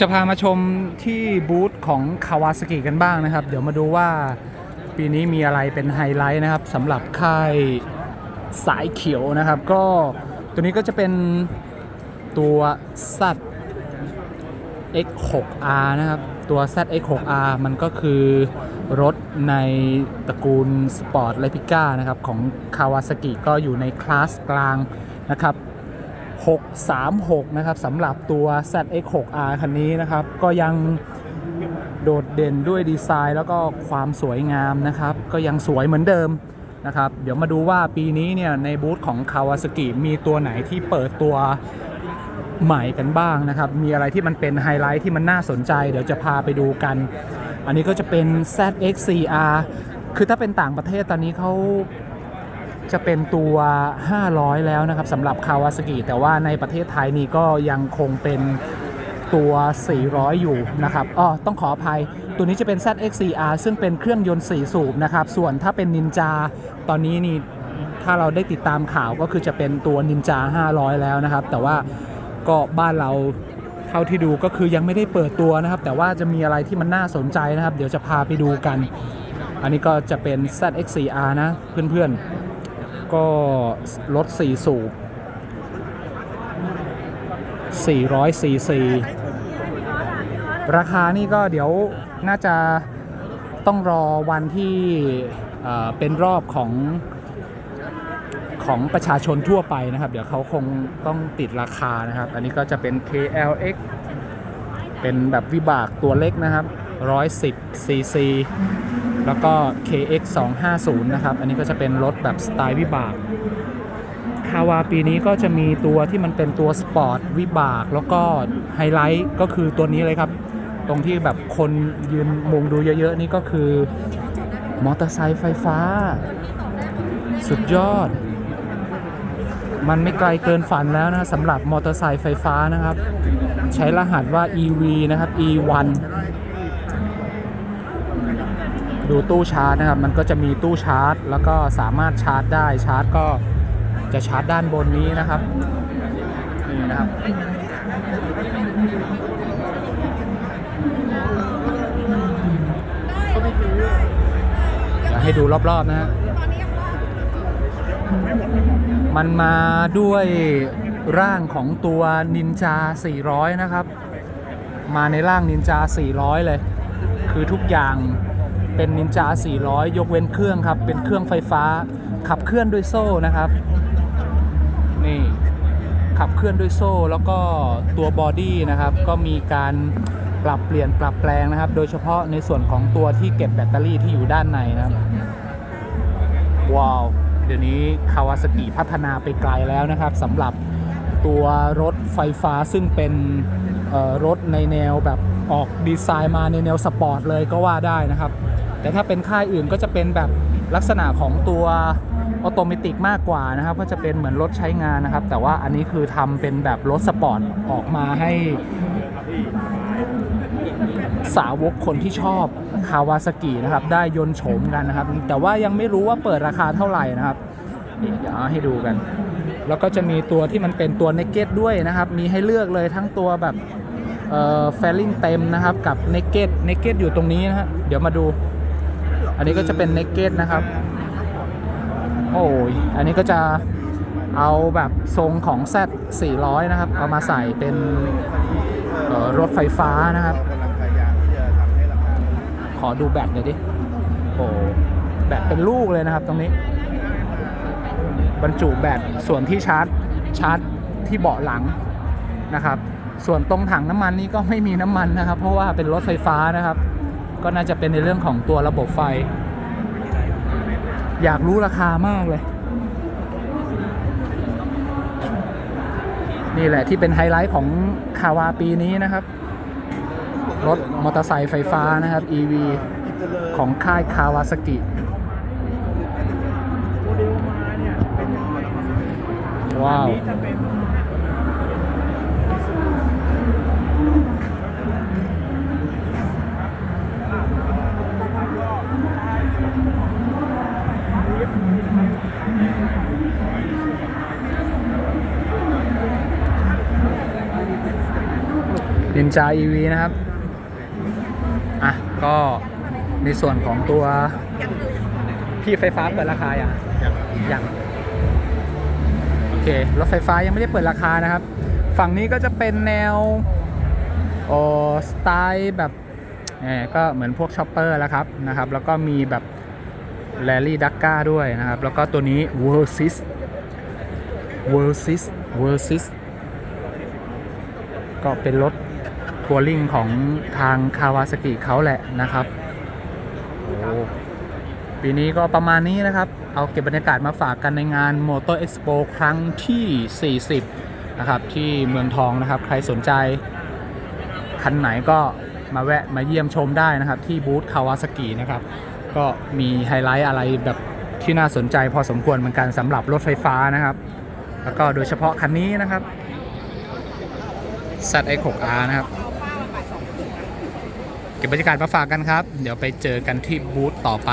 จะพามาชมที่บูธของคาวาสกิกันบ้างนะครับ เดี๋ยวมาดูว่าปีนี้มีอะไรเป็นไฮไลท์นะครับสำหรับค่ายสายเขียวนะครับ ก็ตัวนี้ก็จะเป็นตัวสัต X6R นะครับ ตัว ZX6R มันก็คือรถในตระกูลสปอร์ตไลพิก้านะครับ ของคาวาสกิก็อยู่ในคลาสกลางนะครับ 636 นะครับสำหรับตัว ZX6R คันนี้นะครับ ก็ยังโดดเด่นด้วยดีไซน์แล้วก็ความสวยงามนะครับ ก็ยังสวยเหมือนเดิมนะครับ เดี๋ยวมาดูว่าปีนี้เนี่ยในบูธของ Kawasaki มีตัวไหนที่เปิดตัวใหม่กันบ้างนะครับ มีอะไรที่มันเป็นไฮไลท์ที่มันน่าสนใจ เดี๋ยวจะพาไปดูกัน อันนี้ก็จะเป็น ZX4R คือถ้าเป็นต่างประเทศตอนนี้เขา จะเป็นตัว 500 แล้วนะครับสำหรับคาวาสกิแต่ว่าในประเทศไทยนี่ก็ยังคงเป็นตัว 400 อยู่นะครับอ้อต้องขออภัย ตัวนี้จะเป็น ZX4R ซึ่งเป็นเครื่องยนต์ 4 สูบนะครับ ส่วนถ้าเป็นนินจา ตอนนี้นี่ถ้าเราได้ติดตามข่าวก็คือจะเป็นตัวนินจา 500 แล้วนะครับ แต่ว่าก็บ้านเราเท่าที่ดูก็คือยังไม่ได้เปิดตัวนะครับ แต่ว่าจะมีอะไรที่มันน่าสนใจนะครับ เดี๋ยวจะพาไปดูกัน อันนี้ก็จะเป็น ZX4R นะเพื่อนๆ ก็รถ4สูบ400 cc ราคานี่ก็เดี๋ยวน่าจะต้องรอวันที่เป็นรอบของของประชาชนทั่วไปนะครับ เดี๋ยวเขาคงต้องติดราคานะครับ อันนี้ก็จะเป็น KLX เป็นแบบวิบากตัวเล็กนะครับ 110 cc แล้วก็ KX 250นะครับ อันนี้ก็จะเป็นรถแบบสไตล์วิบาก คาวาปีนี้ก็จะมีตัวที่มันเป็นตัวสปอร์ตวิบาก แล้วก็ไฮไลท์ก็คือตัวนี้เลยครับ ตรงที่แบบคนยืนมุงดูเยอะๆ นี่ก็คือมอเตอร์ไซค์ไฟฟ้า สุดยอด มันไม่ไกลเกินฝันแล้วนะสำหรับมอเตอร์ไซค์ไฟฟ้านะครับ ใช้รหัสว่า EV นะครับ E1 ดูตู้ชาร์จนะครับ มันก็จะมีตู้ชาร์จ แล้วก็สามารถชาร์จได้ชาร์จก็จะชาร์จด้านบนนี้นะครับนี่นะครับเดี๋ยวให้ดูรอบๆนะฮะมันมาด้วยร่างของตัวนินจา 400 นะครับ มาในร่างนินจา 400 เลย คือทุกอย่าง เป็นนินจา 400 ยกเว้นเครื่องครับ เป็นเครื่องไฟฟ้า ขับเคลื่อนด้วยโซ่นะครับ นี่ ขับเคลื่อนด้วยโซ่แล้วก็ตัวบอดี้นะครับ ก็มีการปรับเปลี่ยนปรับแปลงนะครับ โดยเฉพาะในส่วนของตัวที่เก็บแบตเตอรี่ที่อยู่ด้านในนะครับ ว้าว เดี๋ยวนี้คาวาสกิพัฒนาไปไกลแล้วนะครับสำหรับตัวรถไฟฟ้าซึ่งเป็นรถในแนวแบบออกดีไซน์มาในแนวสปอร์ตเลยก็ว่าได้นะครับ แต่ถ้าเป็นค่ายอื่นก็จะเป็นแบบลักษณะของตัวออโตเมติกมากกว่านะครับ ก็จะเป็นเหมือนรถใช้งานนะครับ แต่ว่าอันนี้คือทำเป็นแบบรถสปอร์ตออกมาให้ สาวกคนที่ชอบคาวาสกินะครับ ได้ยนโฉมกันนะครับ แต่ว่ายังไม่รู้ว่าเปิดราคาเท่าไหร่นะครับเดี๋ยวเอาให้ดูกัน แล้วก็จะมีตัวที่มันเป็นตัวเนกเก็ตด้วยนะครับ มีให้เลือกเลยทั้งตัวแบบเอ่อแฟลิงเต็มนะครับ กับเนกเก็ตเนกเก็ตอยู่ตรงนี้นะฮะเดี๋ยวมาดู อันนี้ก็จะเป็นเนกเก็ตนะครับ โอ้ย อันนี้ก็จะเอาแบบทรงของ Z 400 นะครับ เอามาใส่เป็นรถไฟฟ้านะครับ ขอดูแบตหน่อยดิ โอ้แบตเป็นลูกเลยนะครับตรงนี้ บรรจุแบตส่วนที่ชาร์จชาร์จที่เบาะหลังนะครับ ส่วนตรงถังน้ำมันนี่ก็ไม่มีน้ำมันนะครับ เพราะว่าเป็นรถไฟฟ้านะครับ ก็น่าจะเป็นในเรื่องของตัวระบบไฟ อยากรู้ราคามากเลย นี่แหละที่เป็นไฮไลท์ของคาวาปีนี้นะครับ รถมอเตอร์ไซค์ไฟฟ้านะครับ EV ของค่ายคาวาสกิว้าว นินจา EV นะครับ อะ ก็ในส่วนของตัว พี่ไฟฟ้าเปิดราคาอย่างอย่างโอเค รถไฟฟ้ายังไม่ได้เปิดราคานะครับ ฝั่งนี้ก็จะเป็นแนวโอสไตล์แบบแหมก็เหมือนพวกช็อปเปอร์แล้วครับนะครับ แล้วก็มีแบบแรลลี่ดักก้าด้วยนะครับ แล้วก็ตัวนี้ v e r s i s v e r s i s v e r s i s ก็เป็นรถ ทัวริงของทางคาวาสกิเขาแหละนะครับโอ้ปีนี้ก็ประมาณนี้นะครับ เอาเก็บบรรยากาศมาฝากกันในงาน Motor Expo ครั้งที่ 40 นะครับ ที่เมืองทองนะครับ ใครสนใจ คันไหนก็มาแวะมาเยี่ยมชมได้นะครับ ที่บูธคาวาสกินะครับ ก็มีไฮไลท์อะไรแบบที่น่าสนใจพอสมควรเหมือนกันสำหรับรถไฟฟ้านะครับ แล้วก็โดยเฉพาะคันนี้นะครับ ZX6R นะครับ ก็บบรรยากาศมาฝากกันครับ เดี๋ยวไปเจอกันที่บูธต่อไป